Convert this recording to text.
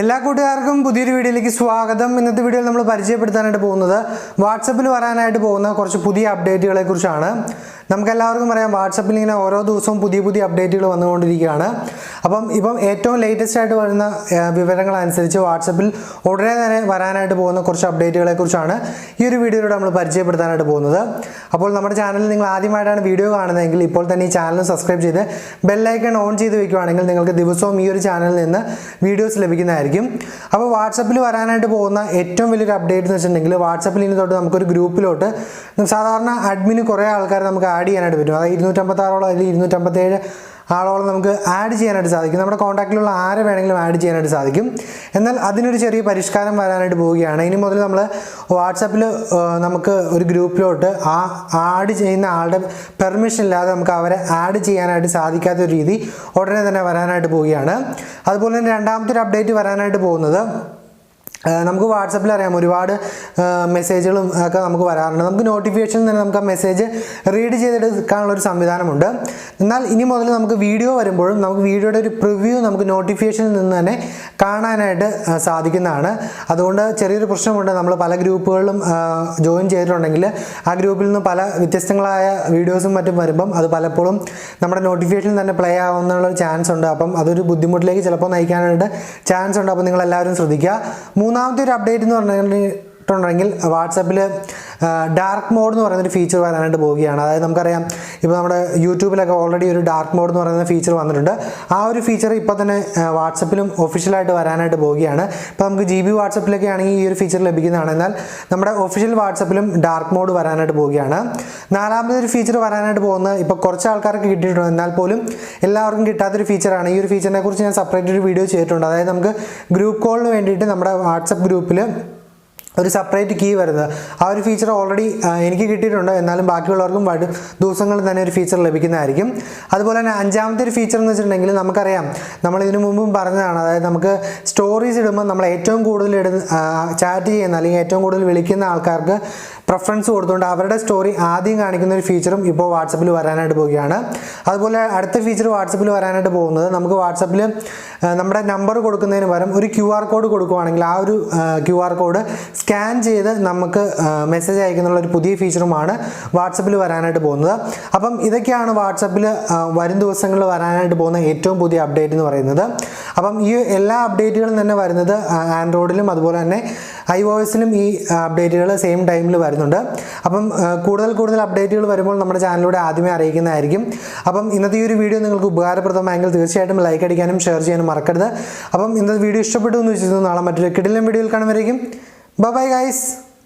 എല്ലാ കൂട്ടുകാർക്കും പുതിയൊരു വീഡിയോയിലേക്ക് സ്വാഗതം. ഇന്നത്തെ വീഡിയോയിൽ നമ്മൾ പരിചയപ്പെടുത്താനായിട്ട് പോകുന്നത് വാട്സപ്പിൽ വരാനായിട്ട് പോകുന്ന കുറച്ച് പുതിയ അപ്ഡേറ്റുകളെ കുറിച്ചാണ് നമുക്കെല്ലാവർക്കും പറയാം വാട്സപ്പിൽ ഇങ്ങനെ ഓരോ ദിവസവും പുതിയ പുതിയ അപ്ഡേറ്റുകൾ വന്നുകൊണ്ടിരിക്കുകയാണ്. അപ്പം ഇപ്പം ഏറ്റവും ലേറ്റസ്റ്റ് ആയിട്ട് വരുന്ന വിവരങ്ങൾ അനുസരിച്ച് വാട്സപ്പിൽ ഉടനെ തന്നെ വരാനായിട്ട് പോകുന്ന കുറച്ച് അപ്ഡേറ്റുകളെ കുറിച്ചാണ് ഈ ഒരു വീഡിയോയിലൂടെ നമ്മൾ പരിചയപ്പെടുത്താനായിട്ട് പോകുന്നത്. അപ്പോൾ നമ്മുടെ ചാനലിൽ നിങ്ങൾ ആദ്യമായിട്ടാണ് വീഡിയോ കാണുന്നതെങ്കിൽ ഇപ്പോൾ തന്നെ ഈ ചാനൽ സബ്സ്ക്രൈബ് ചെയ്ത് ബെല്ലൈക്കൺ ഓൺ ചെയ്ത് വെക്കുകയാണെങ്കിൽ നിങ്ങൾക്ക് ദിവസവും ഈ ഒരു ചാനലിൽ നിന്ന് വീഡിയോസ് ലഭിക്കുന്നതായിരിക്കും. അപ്പോൾ വാട്സപ്പിൽ വരാനായിട്ട് പോകുന്ന ഏറ്റവും വലിയൊരു അപ്ഡേറ്റ് എന്ന് വെച്ചിട്ടുണ്ടെങ്കിൽ വാട്സപ്പിൽ ഇനി തൊട്ട് നമുക്കൊരു ഗ്രൂപ്പിലോട്ട് സാധാരണ അഡ്മിന് കുറേ ആൾക്കാർ നമുക്ക് ആഡ് ചെയ്യാനായിട്ട് പറ്റും. അതായത് ഇരുന്നൂറ്റമ്പത്താറോളം അല്ലെങ്കിൽ ഇരുന്നൂറ്റമ്പത്തേഴ് ആളോളം നമുക്ക് ആഡ് ചെയ്യാനായിട്ട് സാധിക്കും. നമ്മുടെ കോൺടാക്റ്റിലുള്ള ആരെ വേണമെങ്കിലും ആഡ് ചെയ്യാനായിട്ട് സാധിക്കും. എന്നാൽ അതിനൊരു ചെറിയ പരിഷ്കാരം വരാനായിട്ട് പോവുകയാണ്. ഇനി മുതൽ നമ്മൾ വാട്സപ്പിൽ നമുക്ക് ഒരു ഗ്രൂപ്പിലോട്ട് ആ ആഡ് ചെയ്യുന്ന ആളുടെ പെർമിഷൻ ഇല്ലാതെ നമുക്ക് അവരെ ആഡ് ചെയ്യാനായിട്ട് സാധിക്കാത്ത ഒരു രീതി ഉടനെ തന്നെ വരാനായിട്ട് പോവുകയാണ്. അതുപോലെ തന്നെ രണ്ടാമത്തെ ഒരു അപ്ഡേറ്റ് വരാനായിട്ട് പോകുന്നത് നമുക്ക് വാട്സപ്പിൽ അറിയാം. ഒരുപാട് മെസ്സേജുകളും ഒക്കെ നമുക്ക് വരാറുണ്ട്. നമുക്ക് നോട്ടിഫിക്കേഷൻ തന്നെ നമുക്ക് ആ മെസ്സേജ് റീഡ് ചെയ്തെടുക്കാനുള്ള ഒരു സംവിധാനമുണ്ട്. എന്നാൽ ഇനി മുതൽ നമുക്ക് വീഡിയോ വരുമ്പോഴും നമുക്ക് വീഡിയോയുടെ ഒരു പ്രിവ്യൂ നമുക്ക് നോട്ടിഫിക്കേഷനിൽ നിന്ന് തന്നെ കാണാനായിട്ട് സാധിക്കുന്നതാണ്. അതുകൊണ്ട് ചെറിയൊരു പ്രശ്നമുണ്ട്. നമ്മൾ പല ഗ്രൂപ്പുകളിലും ജോയിൻ ചെയ്തിട്ടുണ്ടെങ്കിൽ ആ ഗ്രൂപ്പിൽ നിന്ന് പല വ്യത്യസ്തങ്ങളായ വീഡിയോസും മറ്റും വരുമ്പം അത് പലപ്പോഴും നമ്മുടെ നോട്ടിഫിക്കേഷനിൽ തന്നെ പ്ലേ ആവുന്നുള്ള ഒരു ചാൻസ് ഉണ്ട്. അപ്പം അതൊരു ബുദ്ധിമുട്ടിലേക്ക് ചിലപ്പോൾ നയിക്കാനായിട്ട് ചാൻസ് ഉണ്ട്. അപ്പോൾ നിങ്ങളെല്ലാവരും ശ്രദ്ധിക്കുക. മൂന്നാമത്തെ ഒരു അപ്ഡേറ്റ് എന്ന് പറഞ്ഞിട്ടുണ്ടെങ്കിൽ വാട്സപ്പിൽ ഡാർക്ക് മോഡ് എന്ന് പറയുന്ന ഒരു ഫീച്ചർ വരാനായിട്ട് പോവുകയാണ്. അതായത് നമുക്കറിയാം ഇപ്പോൾ നമ്മുടെ യൂട്യൂബിലൊക്കെ ഓൾറെഡി ഒരു ഡാർക്ക് മോഡ് എന്ന് പറയുന്ന ഫീച്ചർ വന്നിട്ടുണ്ട്. ആ ഒരു ഫീച്ചർ ഇപ്പോൾ തന്നെ വാട്സപ്പിലും ഒഫീഷ്യലായിട്ട് വരാനായിട്ട് പോവുകയാണ്. ഇപ്പോൾ നമുക്ക് ജി ബി വാട്സപ്പിലൊക്കെ ആണെങ്കിൽ ഈ ഒരു ഫീച്ചർ ലഭിക്കുന്നതാണ്. എന്നാൽ നമ്മുടെ ഒഫീഷ്യൽ വാട്സപ്പിലും ഡാർക്ക് മോഡ് വരാനായിട്ട് പോവുകയാണ്. നാലാമത്തെ ഒരു ഫീച്ചർ വരാനായിട്ട് പോകുന്നത് ഇപ്പോൾ കുറച്ച് ആൾക്കാർക്ക് കിട്ടിയിട്ടുണ്ട്. എന്നാൽ പോലും എല്ലാവർക്കും കിട്ടാത്തൊരു ഫീച്ചറാണ് ഈ ഒരു ഫീച്ചറിനെ കുറിച്ച് ഞാൻ സെപ്പറേറ്റ് ഒരു വീഡിയോ ചെയ്തിട്ടുണ്ട്. അതായത് നമുക്ക് ഗ്രൂപ്പ് കോളിന് വേണ്ടിയിട്ട് നമ്മുടെ വാട്സപ്പ് ഗ്രൂപ്പിൽ ഒരു സെപ്പറേറ്റ് കീ വരുന്നത്. ആ ഒരു ഫീച്ചർ ഓൾറെഡി എനിക്ക് കിട്ടിയിട്ടുണ്ട്. എന്നാലും ബാക്കിയുള്ളവർക്കും വരും ദിവസങ്ങളിൽ തന്നെ ഒരു ഫീച്ചർ ലഭിക്കുന്നതായിരിക്കും. അതുപോലെ തന്നെ അഞ്ചാമത്തെ ഒരു ഫീച്ചർ എന്ന് വെച്ചിട്ടുണ്ടെങ്കിൽ നമുക്കറിയാം നമ്മൾ ഇതിനു മുമ്പും പറഞ്ഞതാണ്. അതായത് നമുക്ക് സ്റ്റോറീസ് ഇടുമ്പോൾ നമ്മൾ ഏറ്റവും കൂടുതൽ ഇടുന്ന ചാറ്റ് ചെയ്യുന്ന അല്ലെങ്കിൽ ഏറ്റവും കൂടുതൽ വിളിക്കുന്ന ആൾക്കാർക്ക് പ്രഫറൻസ് കൊടുത്തുകൊണ്ട് അവരുടെ സ്റ്റോറി ആദ്യം കാണിക്കുന്ന ഒരു ഫീച്ചറും ഇപ്പോൾ വാട്സപ്പിൽ വരാനായിട്ട് പോവുകയാണ്. അതുപോലെ അടുത്ത ഫീച്ചർ വാട്സപ്പിൽ വരാനായിട്ട് പോകുന്നത് നമുക്ക് വാട്സപ്പിൽ നമ്മുടെ നമ്പർ കൊടുക്കുന്നതിന് പകരം ഒരു ക്യു ആർ കോഡ് കൊടുക്കുവാണെങ്കിൽ ആ ഒരു ക്യു ആർ കോഡ് സ്കാൻ ചെയ്ത് നമുക്ക് മെസ്സേജ് അയക്കുന്നുള്ള ഒരു പുതിയ ഫീച്ചറുമാണ് വാട്സപ്പിൽ വരാനായിട്ട് പോകുന്നത്. അപ്പം ഇതൊക്കെയാണ് വാട്സപ്പിൽ വരും ദിവസങ്ങളിൽ വരാനായിട്ട് പോകുന്ന ഏറ്റവും പുതിയ അപ്ഡേറ്റ് എന്ന് പറയുന്നത്. അപ്പം ഈ എല്ലാ അപ്ഡേറ്റുകളും തന്നെ വരുന്നത് ആൻഡ്രോയിഡിലും അതുപോലെ തന്നെ ഐ ഒ എസിലും ഈ അപ്ഡേറ്റുകൾ സെയിം ടൈമിൽ വരുന്നുണ്ട്. അപ്പം കൂടുതൽ കൂടുതൽ അപ്ഡേറ്റുകൾ വരുമ്പോൾ നമ്മുടെ ചാനലിലൂടെ ആദ്യമേ അറിയിക്കുന്നതായിരിക്കും. അപ്പം ഇന്നത്തെ ഈ ഒരു വീഡിയോ നിങ്ങൾക്ക് ഉപകാരപ്രദമായെങ്കിൽ തീർച്ചയായിട്ടും ലൈക്ക് അടിക്കാനും ഷെയർ ചെയ്യാനും മറക്കരുത്. അപ്പം ഇന്നത്തെ വീഡിയോ ഇഷ്ടപ്പെട്ടു എന്ന് വെച്ചിരുന്നു നാളെ മറ്റൊരു കിടിലൻ വീഡിയോയിൽ കാണുമായിരിക്കും ബൈ ഗൈസ്